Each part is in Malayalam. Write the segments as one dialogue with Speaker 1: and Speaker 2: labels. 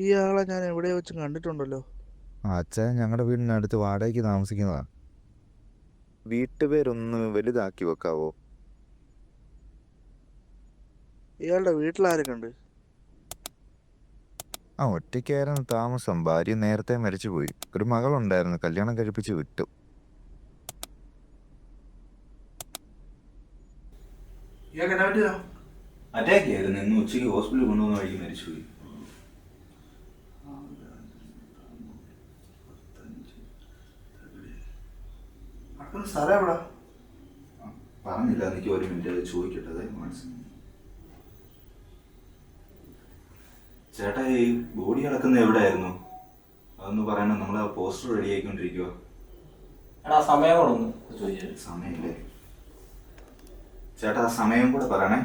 Speaker 1: ഇയാളെ ഞാൻ എവിടെ വെച്ച് കണ്ടിട്ടുണ്ടല്ലോ.
Speaker 2: അച്ഛൻ ഞങ്ങളുടെ വീടിനടുത്ത് വാടകയ്ക്ക് താമസിക്കുന്നതാ. വീട്ടുപേരൊന്ന് വലുതാക്കി വെക്കാവോ?
Speaker 1: ഇയാളുടെ വീട്ടിലാരൊക്കെ ഉണ്ട്
Speaker 2: ആ ഒറ്റയ്ക്കായിരുന്നു താമസം. ഭാര്യ നേരത്തെ മരിച്ചുപോയി. ഒരു മകളുണ്ടായിരുന്നു. കല്യാണം കഴിപ്പിച്ച് വിട്ടു.
Speaker 1: ഇയാൾക്ക് എന്നാ പറ്റിയതാ?
Speaker 3: അറ്റാക്ക് ആയിരുന്നു. ഇന്ന് ഉച്ചയ്ക്ക് ഹോസ്പിറ്റലിൽ കൊണ്ടുവന്ന വഴി മരിച്ചുപോയി.
Speaker 1: നടക്കുന്ന സ്ഥലം എവിടാ?
Speaker 3: പറഞ്ഞില്ല എനിക്ക് ഒരു മിനിറ്റ് അത് ചോദിക്കട്ടെ മനസ്സിലായി ചേട്ടാ ഈ ബോഡി അളക്കുന്ന എവിടെയായിരുന്നു? അതൊന്ന് പറയണം നമ്മൾ ആ പോസ്റ്റർ റെഡി ആയിക്കൊണ്ടിരിക്കുക
Speaker 4: എടാ സമയം കൂടെ ഒന്ന് ചോദിച്ചു.
Speaker 3: സമയമില്ലേ? ചേട്ടാ ആ സമയം കൂടെ പറയണേ.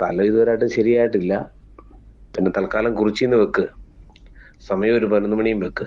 Speaker 5: സ്ഥലം ഇതുവരെയായിട്ട് ശരിയായിട്ടില്ല. പിന്നെ തൽക്കാലം കുറിച്ചിന്ന് വെക്ക്. സമയം ഒരു പതിനൊന്ന് മണിയും വെക്ക്.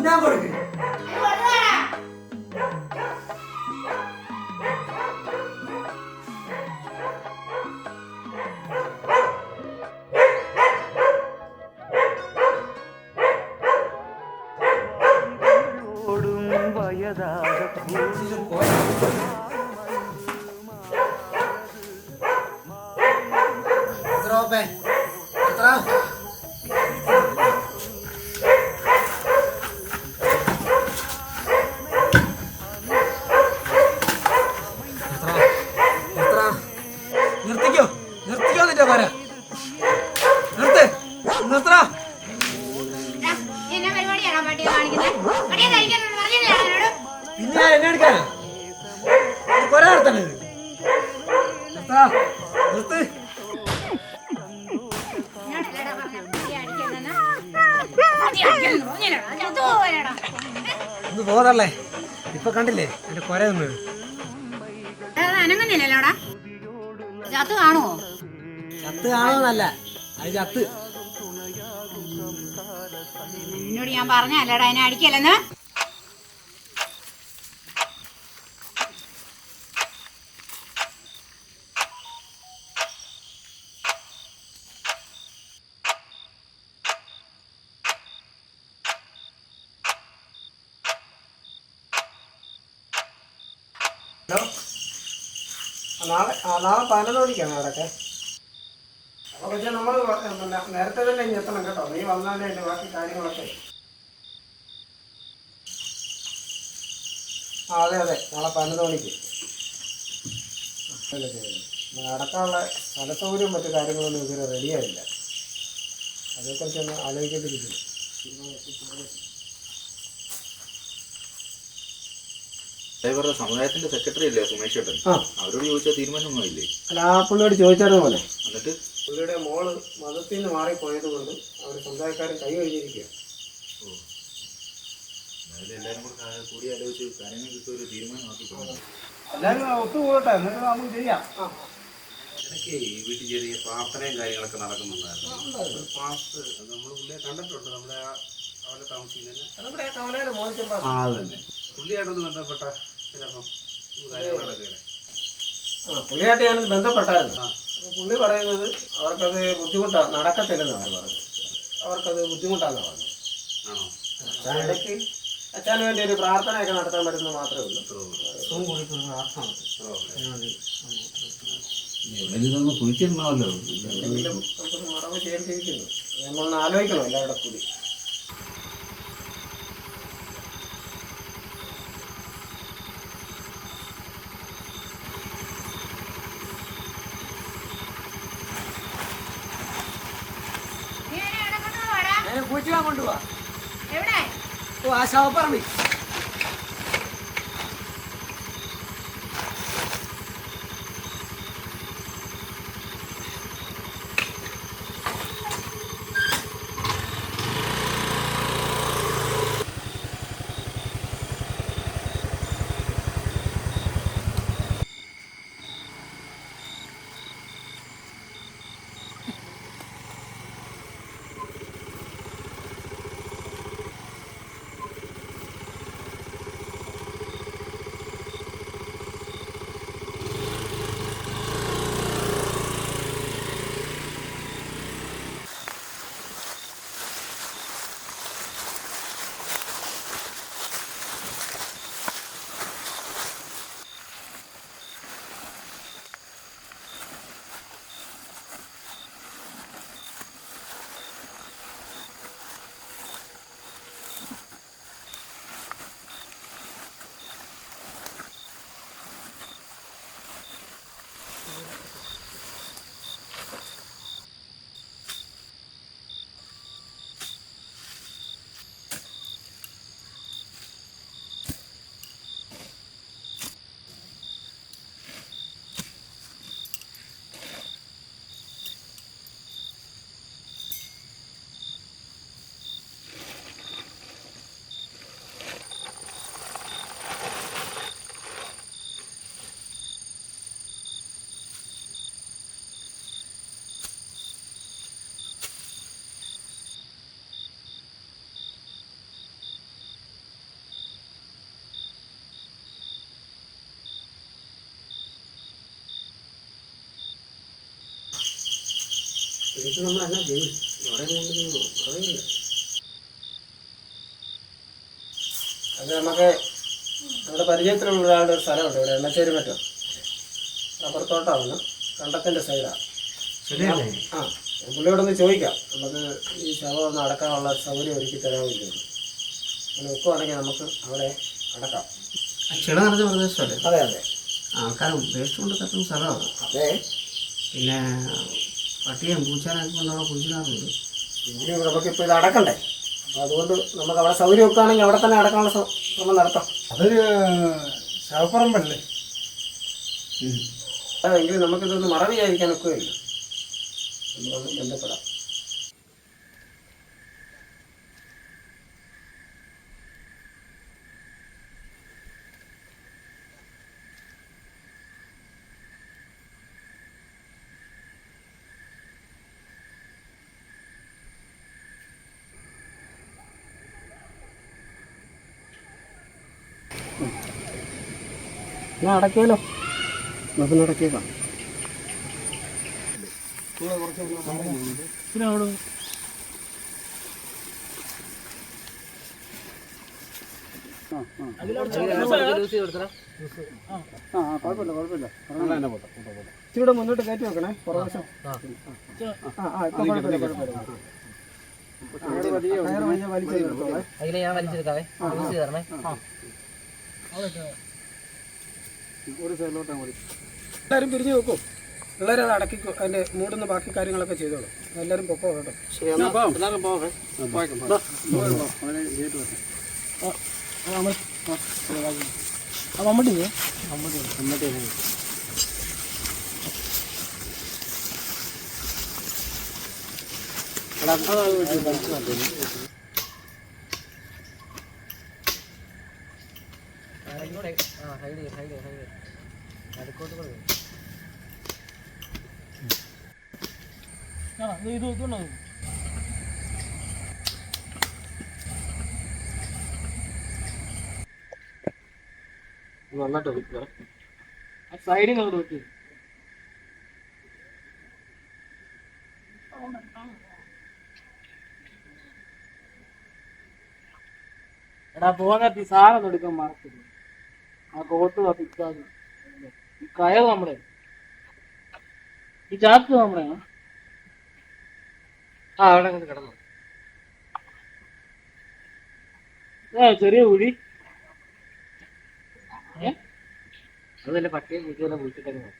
Speaker 4: അങ്ങനെ തിന്നാൻ കൊടുക്ക്
Speaker 6: അത് കഴിക്കാനൊന്നും പറഞ്ഞില്ലേ നിർത്തണ
Speaker 4: പിന്നെ എന്നെ എടുക്കാനാ? കൊറേ നിർത്തണേ നിർത്ത്.
Speaker 6: പോവാനാടാ.
Speaker 4: ഒന്ന് പോതല്ലേ ഇപ്പൊ കണ്ടില്ലേ? എന്റെ കൊര
Speaker 6: അത് അനങ്ങുന്നില്ലല്ലോടാ? ചത്തു കാണുമോ
Speaker 4: ചത്ത് കാണുമെന്നല്ല അത് ചത്ത്.
Speaker 6: നിന്നോട് ഞാൻ പറഞ്ഞല്ലേടാ എന്നെ അടിക്കല്ലെന്ന്?
Speaker 4: ഹലോ. നാളെ ആ നാളെ പതിനൊന്ന് മണിക്കാണ് അവിടെയൊക്കെ പക്ഷേ നമ്മൾ നേരത്തെ തന്നെ ഇനി എത്തണം കേട്ടോ. നീ വന്നാലേ എന്റെ ബാക്കി കാര്യങ്ങളൊക്കെ. ആ അതെ അതെ. നാളെ പതിനൊന്ന് മണിക്ക്. അടക്കാനുള്ള ശരി നടക്കാനുള്ള സ്ഥല സൗകര്യവും മറ്റു കാര്യങ്ങളൊന്നും ഇതുവരെ റെഡിയായില്ല അതേക്കുറിച്ചൊന്ന് ആലോചിക്കേണ്ടിരിക്കുന്നു
Speaker 3: ഡ്രൈവറുടെ സമുദായത്തിന്റെ സെക്രട്ടറി അല്ലേ സുമേഷ് ചേട്ടൻ അവരോട് ചോദിച്ചാൽ തീരുമാനമൊന്നുമില്ലേ
Speaker 4: അല്ല ആ പുള്ളിയോട് ചോദിച്ചായിരുന്നു പോലെ
Speaker 3: എന്നിട്ട്?
Speaker 4: പുള്ളിയുടെ മോൾ മതത്തിൽ നിന്ന് മാറിപ്പോയത് കൊണ്ട് അവർ സമുദായക്കാരൻ കൈ കഴിഞ്ഞിരിക്കുക
Speaker 3: എല്ലാവരും
Speaker 4: എന്നിട്ട് നമുക്ക് ചെയ്യാം.
Speaker 7: വീട്ടിൽ ചെറിയ പ്രാർത്ഥനയും കാര്യങ്ങളൊക്കെ നടക്കുന്നുണ്ടായിരുന്നു. പാസ്റ്റ് നമ്മൾ പുള്ളിയെ കണ്ടിട്ടുണ്ട്. നമ്മുടെ ആ അവിടെ
Speaker 4: ആ
Speaker 7: പുള്ളിയായിട്ടൊന്ന് ബന്ധപ്പെട്ട ചിലപ്പം കാര്യങ്ങൾ നടക്കുകയാണ്
Speaker 4: ആ പുള്ളിയായിട്ട് ഞാൻ ബന്ധപ്പെട്ടായിരുന്നു. പുള്ളി പറയുന്നത് അവർക്കത് ബുദ്ധിമുട്ടാണ് നടക്കത്തില്ലെന്നാണ് പറഞ്ഞത് അവർക്കത് ബുദ്ധിമുട്ടാണെന്ന് പറഞ്ഞു
Speaker 7: ആണോ?
Speaker 4: അച്ഛൻ ഇടയ്ക്ക് അച്ഛന് വേണ്ടി ഒരു പ്രാർത്ഥനയൊക്കെ നടത്താൻ പറ്റുന്നത് മാത്രമേ ഉള്ളൂ.
Speaker 5: കുഴിച്ചിടണമല്ലോ.
Speaker 4: എന്തെങ്കിലും മറവ് ചേർത്തിരിക്കുന്നു നമ്മളൊന്ന് ആലോചിക്കണം എല്ലാവരുടെ കൂടി. ഞാൻ കുഴിച്ചിടാൻ കൊണ്ടുപോവാ
Speaker 6: എവിടെ?
Speaker 4: ഓ ആ ശവപ്പറമ്പി ഇത് നമ്മൾ എന്നാ ചെയ്യും ഇവിടെ അറിയില്ല അത് നമുക്ക് നമ്മുടെ പരിചയത്തിലുള്ള ഒരാളുടെ ഒരു സ്ഥലമുണ്ട് ഇവിടെ എണ്ണച്ചേരി മറ്റോ? അപ്പുറത്തോട്ടാണ് കണ്ടത്തിന്റെ സൈഡാണ് ആ. പുള്ളിയോട് ഒന്ന് ചോദിക്കാം. നമുക്ക് ഈ ശവം ഒന്ന് അടക്കാനുള്ള സൗകര്യം ഒരുക്കി തരാമില്ല അങ്ങനെ ഒക്കുവാണെങ്കിൽ നമുക്ക് അവിടെ അടക്കാം.
Speaker 7: ചെള നിറഞ്ഞ പ്രദേശമല്ലേ?
Speaker 4: അതെ അതെ.
Speaker 7: ആൾക്കാർ വേസ്റ്റ് കൊണ്ട് തട്ടുന്ന സ്ഥലമാണ്.
Speaker 4: അതെ.
Speaker 7: പിന്നെ പട്ടിയും പൂച്ചാനൊക്കെ കൊണ്ടവിടെ അവിടെ പിന്നെ
Speaker 4: ഇനി നമുക്കിപ്പോൾ ഇത് അടക്കണ്ടേ? അപ്പോൾ അതുകൊണ്ട് നമുക്ക് അവിടെ സൗകര്യം വെക്കുകയാണെങ്കിൽ അവിടെ തന്നെ അടക്കാനുള്ള ശ്രമം നടത്താം.
Speaker 8: അതൊരു ശവപ്പറമ്പല്ലേ?
Speaker 4: അതെങ്കിലും നമുക്കിതൊന്ന് മറവിയായിരിക്കാൻ ഒക്കുകയില്ല നമ്മളൊന്ന് ബന്ധപ്പെടാം ഞാൻ അടക്കിയാലോ നമുക്ക് അടക്കിയേക്കാം ഇച്ചിരി മുന്നോട്ട് കയറ്റി വെക്കണേ പുറവശം ആ ആ ഇപ്പൊ കുഴപ്പമില്ല കുഴപ്പമില്ല ടയറ് വലിയ ടയറ് വലിയ വലിച്ചു നിർത്തോളേ
Speaker 9: അതിൽ ഞാൻ വലിച്ചെടുക്കാവേ തരണേ
Speaker 4: ഒരു സൈഡിലോട്ടാ കൂടി എല്ലാവരും പിരിഞ്ഞു വെക്കും. പിള്ളേരെ അത് അടക്കിക്കോ അതിന്റെ മൂടുന്ന ബാക്കി കാര്യങ്ങളൊക്കെ ചെയ്തോളൂ. എല്ലാവരും പൊക്കോ കേട്ടോ. മമ്മട്ടി
Speaker 10: ഇങ്ങോട്ട് ആ സൈഡ് സൈഡ് സൈഡ് അടുക്കോട്ട് കൂടെ വരും. ഇത് ഇതുണ്ടോ നന്നായിട്ട് സൈഡിൽ നിന്ന് നോക്കി എടാ പോകുന്ന സാധനം എടുക്കാൻ മറക്കില്ല ആ കോട്ട് കത്തിക്കാതെ ഈ കയർ നമ്മുടെ. ഈ ചാക്ക് നമ്മുടെ. ആ അവിടെ അങ്ങ് കിടന്നു. ഏ ചെറിയ കുഴി. അതല്ലേ പട്ടിയെ കുട്ടികളെ വിളിച്ചിട്ടൊക്കെ പോയി.